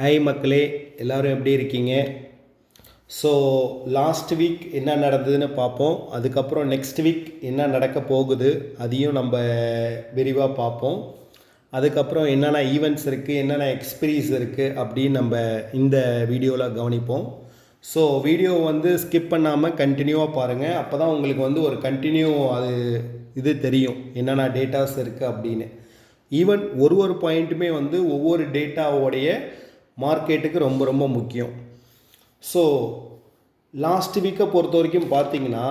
Hi மக்களே. எல்லோரும் எப்படி இருக்கீங்க? ஸோ லாஸ்ட் வீக் என்ன நடந்ததுன்னு பார்ப்போம். அதுக்கப்புறம் நெக்ஸ்ட் வீக் என்ன நடக்க போகுது அதையும் நம்ம விரிவாக பார்ப்போம். அதுக்கப்புறம் என்னென்ன ஈவெண்ட்ஸ் இருக்குது என்னென்ன எக்ஸ்பீரியன்ஸ் இருக்குது அப்படின்னு நம்ம இந்த வீடியோவில் கவனிப்போம். ஸோ வீடியோ வந்து ஸ்கிப் பண்ணாமல் கண்டினியூவாக பாருங்கள் அப்போ தான் உங்களுக்கு வந்து ஒரு கண்டினியூ அது இது தெரியும் என்னென்ன டேட்டாஸ் இருக்குது அப்படின்னு. ஈவன் ஒரு ஒரு பாயிண்ட்டுமே வந்து ஒவ்வொரு டேட்டாவோடைய மார்க்கெட்டுக்கு ரொம்ப ரொம்ப முக்கியம். ஸோ லாஸ்ட் வீக்கை பொறுத்த வரைக்கும் பார்த்தீங்கன்னா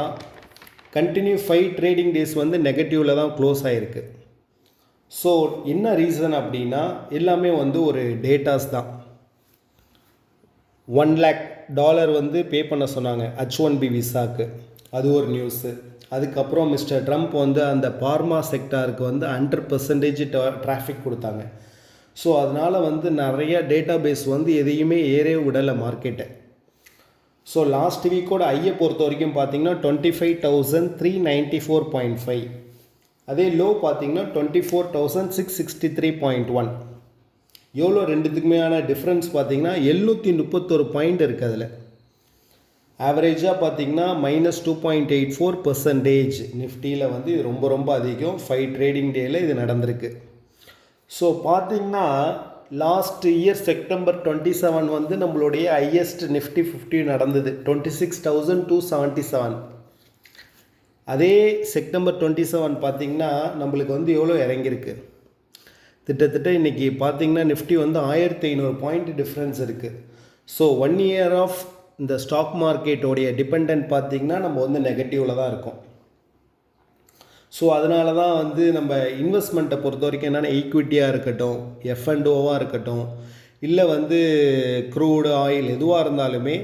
கண்டினியூ ஃபைவ் ட்ரேடிங் டேஸ் வந்து நெகட்டிவில் தான் க்ளோஸ் ஆகிருக்கு ஸோ என்ன ரீசன் அப்படின்னா எல்லாமே வந்து ஒரு டேட்டாஸ் தான். ஒன் லேக் டாலர் வந்து பே பண்ண சொன்னாங்க ஹச் ஒன் பி விசாக்கு அது ஒரு நியூஸு அதுக்கப்புறம் மிஸ்டர் ட்ரம்ப் வந்து அந்த பார்மா செக்டாருக்கு வந்து ஹண்ட்ரட் பர்சன்டேஜ் ட்ராஃபிக் கொடுத்தாங்க. ஸோ அதனால் வந்து நிறைய டேட்டா பேஸ் வந்து எதையுமே ஏறே விடலை மார்க்கெட்டை ஸோ லாஸ்ட் வீக்கோட ஐயை பொறுத்த வரைக்கும் பார்த்தீங்கன்னா twenty five thousand three ninety four point five அதே லோ பார்த்தீங்கன்னா twenty four thousand six sixty three point one எவ்வளோ ரெண்டுத்துக்குமேயான டிஃப்ரென்ஸ் பார்த்தீங்கன்னா எழுநூற்றி முப்பத்தொரு பாயிண்ட் இருக்குது அதில். ஆவரேஜாக பார்த்தீங்கன்னா minus two point eight four percentage நிஃப்டியில் வந்து இது ரொம்ப ரொம்ப அதிகம். ஃபைவ் ட்ரேடிங் டேயில் இது நடந்திருக்கு. ஸோ பார்த்தீங்கன்னா last year September twenty seven வந்து நம்மளுடைய ஹையஸ்ட் நிஃப்டி ஃபிஃப்டி நடந்தது. Twenty six thousand two seventy seven அதே செப்டம்பர் டுவெண்ட்டி செவன் பார்த்தீங்கன்னா நம்மளுக்கு வந்து எவ்வளோ இறங்கியிருக்கு? திட்டத்தட்ட இன்றைக்கி பார்த்தீங்கன்னா நிஃப்டி வந்து ஆயிரத்தி ஐநூறு பாயிண்ட் டிஃப்ரென்ஸ் இருக்குது ஸோ ஒன் இயர் ஆஃப் இந்த ஸ்டாக் மார்க்கெட்டோடைய டிபெண்ட் பார்த்தீங்கன்னா நம்ம வந்து நெகட்டிவில் தான் இருக்கோம். ஸோ அதனால தான் வந்து நம்ம இன்வெஸ்ட்மெண்ட்டை பொறுத்த வரைக்கும் என்னென்னா ஈக்விட்டியாக இருக்கட்டும் எஃப்என்டோவாக இருக்கட்டும் இல்லை வந்து க்ரூடு ஆயில் எதுவாக இருந்தாலுமே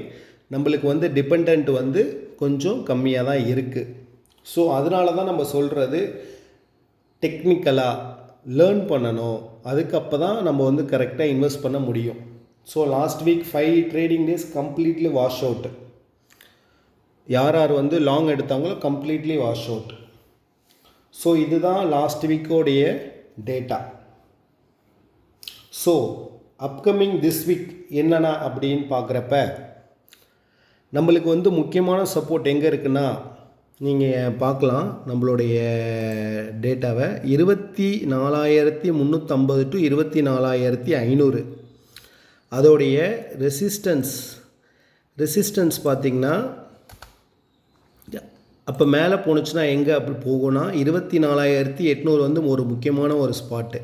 நம்மளுக்கு வந்து டிபெண்ட் வந்து கொஞ்சம் கம்மியாக தான் இருக்குது ஸோ அதனால தான் நம்ம சொல்கிறது டெக்னிக்கலாக லேர்ன் பண்ணணும். அதுக்கப்போ தான் நம்ம வந்து கரெக்டாக இன்வெஸ்ட் பண்ண முடியும். So last week five trading days completely wash out யார் யார் வந்து லாங் எடுத்தாங்களோ கம்ப்ளீட்லி வாஷ் அவுட் ஸோ இதுதான் last வீக்கோடைய data so upcoming this week என்னென்னா அப்படின்னு பார்க்குறப்ப நம்மளுக்கு வந்து முக்கியமான சப்போர்ட் எங்கே இருக்குன்னா நீங்கள் பார்க்கலாம் நம்மளுடைய டேட்டாவை இருபத்தி நாலாயிரத்தி முந்நூற்றம்பது டு இருபத்தி நாலாயிரத்தி ஐநூறு. அதோடைய ரெசிஸ்டன்ஸ் ரெசிஸ்டன்ஸ் பார்த்திங்கன்னா அப்போ மேலே போணுச்சுன்னா எங்கே அப்படி போகும்னா இருபத்தி நாலாயிரத்தி எட்நூறு வந்து ஒரு முக்கியமான ஒரு ஸ்பாட்டு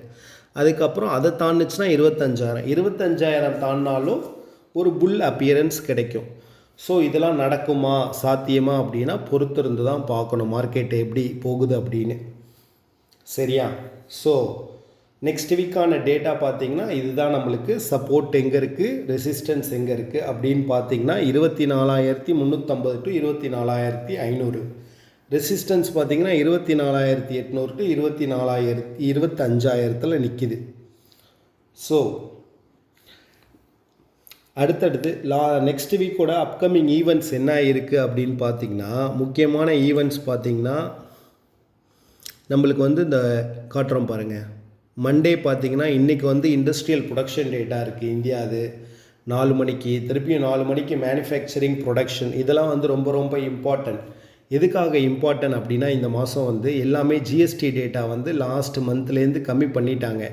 அதுக்கப்புறம் அதை தாண்டுச்சுன்னா இருபத்தஞ்சாயிரம். இருபத்தஞ்சாயிரம் தாண்டினாலும் ஒரு புல் அப்பியரன்ஸ் கிடைக்கும். ஸோ இதெல்லாம் நடக்குமா சாத்தியமா அப்படின்னா பொறுத்திருந்து தான் பார்க்கணும். மார்க்கெட் எப்படி போகுது அப்படின்னு. சரியா? ஸோ நெக்ஸ்ட் வீக்கான டேட்டா பார்த்தீங்கன்னா இதுதான் நம்மளுக்கு சப்போர்ட் எங்கே இருக்குது ரெசிஸ்டன்ஸ் எங்கே இருக்குது அப்படின்னு பார்த்தீங்கன்னா இருபத்தி நாலாயிரத்தி முந்நூற்றம்பது டு இருபத்தி நாலாயிரத்தி ஐநூறு. ரெசிஸ்டன்ஸ் பார்த்தீங்கன்னா இருபத்தி நாலாயிரத்தி எட்நூறு டு இருபத்தி நாலாயிரத்தி இருபத்தஞ்சாயிரத்தில் நிற்கிது ஸோ அடுத்தடுத்து லா நெக்ஸ்ட் வீக்கோட அப்கமிங் ஈவெண்ட்ஸ் என்ன இருக்குது அப்படின்னு பார்த்தீங்கன்னா முக்கியமான ஈவெண்ட்ஸ் பார்த்தீங்கன்னா நம்மளுக்கு வந்து இந்த காட்டுறோம் பாருங்கள் மண்டே பார்த்தீங்கன்னா இன்றைக்கி வந்து இண்டஸ்ட்ரியல் ப்ரொடக்ஷன் டேட்டா இருக்குது இந்தியாது நாலு மணிக்கு திருப்பியும் நாலு மணிக்கு மேனுஃபேக்சரிங் ப்ரொடக்ஷன் இதெல்லாம் வந்து ரொம்ப ரொம்ப இம்பார்ட்டன்ட் எதுக்காக இம்பார்ட்டன்ட் அப்படின்னா இந்த மாதம் வந்து எல்லாமே ஜிஎஸ்டி டேட்டா வந்து லாஸ்ட் மந்த்லேருந்து கம்மி பண்ணிட்டாங்க.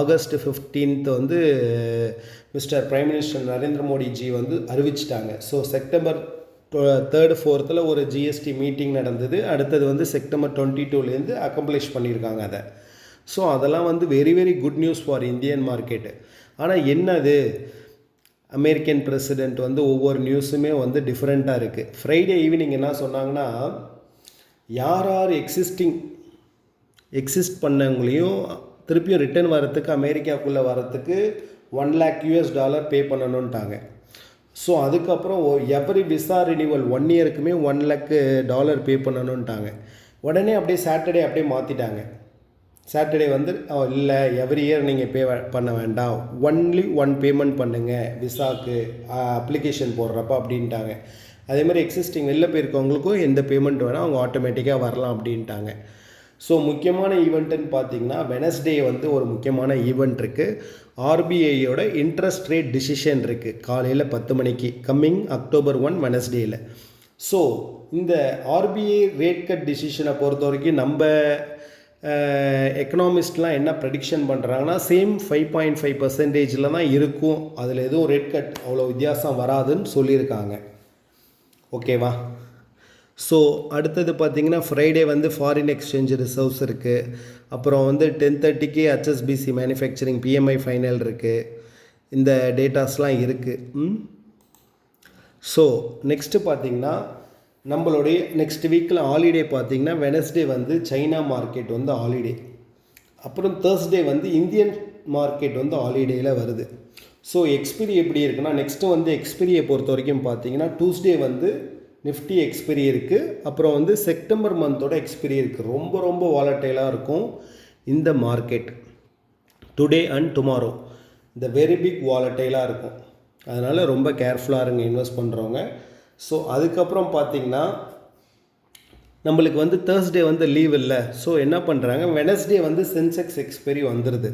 ஆகஸ்ட் ஃபிஃப்டீன்த் வந்து mister prime minister Narendra Modiji வந்து அறிவிச்சிட்டாங்க. ஸோ செப்டம்பர் தேர்டு ஃபோர்த்தில் ஒரு ஜிஎஸ்டி மீட்டிங் நடந்தது. அடுத்தது வந்து செப்டம்பர் டுவெண்ட்டி டூலேருந்து அக்கம்ப்ளிஷ் பண்ணியிருக்காங்க அதை. ஸோ அதெல்லாம் வந்து very very good news for Indian market ஆனால் என்னது? அமெரிக்கன் பிரசிடெண்ட் வந்து ஒவ்வொரு நியூஸுமே வந்து டிஃப்ரெண்ட்டாக இருக்குது ஃப்ரைடே ஈவினிங் என்ன சொன்னாங்கன்னா யார் யார் எக்ஸிஸ்டிங் எக்ஸிஸ்ட் பண்ணவங்களையும் திருப்பியும் ரிட்டர்ன் வரத்துக்கு அமெரிக்காவுக்குள்ளே வரத்துக்கு one lakh US dollar pay பண்ணணுன்ட்டாங்க so அதுக்கப்புறம் எவ்ரி விசா ரினிவல் ஒன் இயருக்குமே ஒன் லேக்கு டாலர் பே பண்ணணுன்ட்டாங்க உடனே அப்படியே சாட்டர்டே அப்படியே மாற்றிட்டாங்க சாட்டர்டே வந்து இல்லை எவ்ரி இயர் நீங்கள் பே பண்ண வேண்டாம். ஒன்லி ஒன் பேமெண்ட் பண்ணுங்கள் விசாக்கு அப்ளிகேஷன் போடுறப்ப அப்படின்ட்டாங்க. அதே மாதிரி எக்ஸிஸ்டிங் வெளில போயிருக்கவங்களுக்கும் எந்த பேமெண்ட் வேணால் அவங்க ஆட்டோமேட்டிக்காக வரலாம் அப்படின்ட்டாங்க. ஸோ முக்கியமான ஈவெண்ட்டுன்னு பார்த்தீங்கன்னா வெனஸ்டே வந்து ஒரு முக்கியமான ஈவெண்ட் இருக்குது ஆர்பிஐயோட இன்ட்ரெஸ்ட் ரேட் டிசிஷன் இருக்குது காலையில் பத்து மணிக்கு கம்மிங் அக்டோபர் ஒன் வெனஸ்டேயில் ஸோ இந்த ஆர்பிஐ ரேட் கட் டிசிஷனை பொறுத்த வரைக்கும் நம்ம எக்கனாமிஸ்ட்லாம் என்ன ப்ரெடிக்ஷன் பண்ணுறாங்கன்னா சேம் ஃபைவ் பாயிண்ட் ஃபைவ் பர்சன்டேஜில் தான் இருக்கும். அதில் எதுவும் ரெட் கட் அவ்வளோ வித்தியாசம் வராதுன்னு சொல்லியிருக்காங்க. ஓகேவா ஸோ அடுத்தது பார்த்தீங்கன்னா ஃப்ரைடே வந்து ஃபாரின் எக்ஸ்சேஞ்ச் ரிசர்வ்ஸ் இருக்குது அப்புறம் வந்து டென் தேர்ட்டிக்கு ஹெச்எஸ்பிசி மேனுஃபேக்சரிங் பிஎம்ஐ ஃபைனல் இருக்குது இந்த டேட்டாஸ்லாம் இருக்குது ம்? ஸோ நெக்ஸ்ட்டு பார்த்தீங்கன்னா நம்மளுடைய நெக்ஸ்ட் வீக்கில் ஹாலிடே பார்த்திங்கன்னா வெனஸ்டே வந்து சைனா மார்க்கெட் வந்து ஹாலிடே அப்புறம் தேர்ஸ்டே வந்து இந்தியன் மார்க்கெட் வந்து ஹாலிடேயில் வருது. ஸோ எக்ஸ்பிரி எப்படி இருக்குன்னா நெக்ஸ்ட்டு வந்து எக்ஸ்பிரியை பொறுத்த வரைக்கும் பார்த்தீங்கன்னா டூஸ்டே வந்து நிஃப்டி எக்ஸ்பிரி இருக்குது அப்புறம் வந்து செப்டம்பர் மந்தோட எக்ஸ்பிரி இருக்குது ரொம்ப ரொம்ப வாலட்டைலாக இருக்கும் இந்த மார்க்கெட் டுடே அண்ட் டுமாரோ இந்த வெரி பிக் வாலட்டைலாக இருக்கும். அதனால் ரொம்ப கேர்ஃபுல்லாக இருங்க இன்வெஸ்ட் பண்ணுறவங்க ஸோ அதுக்கப்புறம் பார்த்தீங்கன்னா நம்மளுக்கு வந்து தேர்ஸ்டே வந்து லீவ் இல்லை. ஸோ என்ன பண்ணுறாங்க வெனஸ்டே வந்து சென்செக்ஸ் எக்ஸ்பெரி வந்துடுது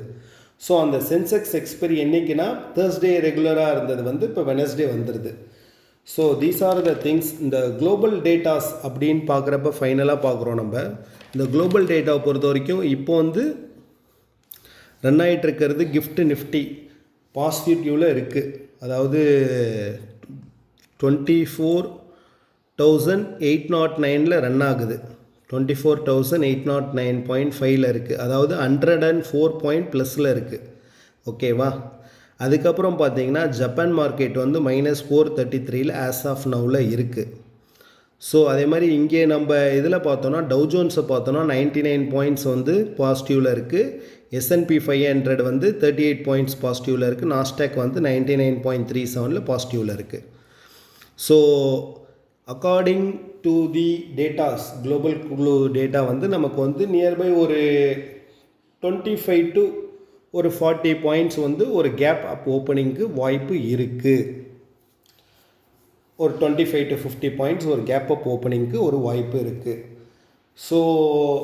ஸோ அந்த சென்செக்ஸ் எக்ஸ்பெரி என்றைக்குன்னா தேர்ஸ்டே ரெகுலராக இருந்தது வந்து இப்போ வெனஸ்டே வந்துடுது so these are the things இந்த குளோபல் டேட்டாஸ் அப்படின்னு பார்க்குறப்ப ஃபைனலாக பார்க்குறோம் நம்ம. இந்த குளோபல் டேட்டாவை பொறுத்த வரைக்கும் இப்போ வந்து ரன் ஆகிட்டு இருக்கிறது கிஃப்ட் நிஃப்டி பாசிட்டிவில் இருக்குது அதாவது twenty four thousand eight naught நைனில் ரன் ஆகுது. Twenty four thousand eight naught nine point ஃபைவ்ல இருக்குது அதாவது ஹண்ட்ரட் அண்ட் ஃபோர் பாயிண்ட் ப்ளஸில் இருக்குது ஓகேவா அதுக்கப்புறம் பார்த்தீங்கன்னா ஜப்பான் மார்க்கெட் வந்து மைனஸ் ஃபோர் தேர்ட்டி த்ரீல ஆஸ் ஆஃப் நவ்வில் இருக்குது ஸோ அதே மாதிரி இங்கே நம்ம இதில் பார்த்தோன்னா டவுஜோன்ஸை பார்த்தோன்னா நைன்ட்டி நைன் பாயிண்ட்ஸ் வந்து பாசிட்டிவில் இருக்குது எஸ்என்பி ஃபைவ் ஹண்ட்ரட் வந்து தேர்ட்டி எயிட் பாயிண்ட்ஸ் பாசிட்டிவில் இருக்குது நாஸ்டாக் வந்து நைன்ட்டி நைன் பாயிண்ட் த்ரீ செவனில் பாசிட்டிவில் இருக்குது so according to the datas global குளோ data வந்து நமக்கு வந்து நியர்பை ஒரு டுவெண்ட்டி ஃபைவ் டு ஒரு ஃபார்ட்டி பாயிண்ட்ஸ் வந்து ஒரு கேப் அப் ஓப்பனிங்க்கு வாய்ப்பு இருக்குது ஒரு twenty five to fifty points ஒரு கேப் அப் ஓப்பனிங்க்கு ஒரு வாய்ப்பு இருக்குது ஸோ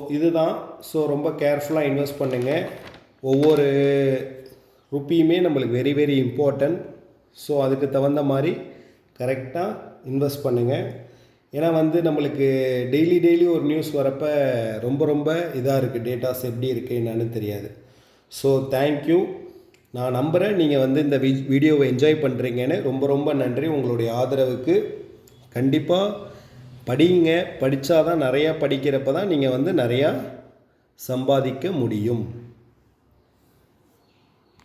இதுதான். ஸோ ரொம்ப கேர்ஃபுல்லாக இன்வெஸ்ட் பண்ணுங்கள் ஒவ்வொரு ருப்பியுமே நம்மளுக்கு வெரி வெரி இம்பார்ட்டன்ட் ஸோ அதுக்கு தகுந்த மாதிரி கரெக்டாக இன்வெஸ்ட் பண்ணுங்கள் ஏன்னா வந்து நம்மளுக்கு டெய்லி டெய்லி ஒரு நியூஸ் வரப்போ ரொம்ப ரொம்ப இதாக இருக்குது டேட்டாஸ் எப்படி இருக்குது என்னன்னு தெரியாது. ஸோ தேங்க்யூ நான் நம்புகிறேன் நீங்கள் வந்து இந்த வி வீடியோவை என்ஜாய் பண்ணுறீங்கன்னு ரொம்ப ரொம்ப நன்றி. உங்களுடைய ஆதரவுக்கு கண்டிப்பாக படிங்க. படித்தா தான் நிறையா படிக்கிறப்ப தான் நீங்கள் வந்து நிறையா சம்பாதிக்க முடியும்.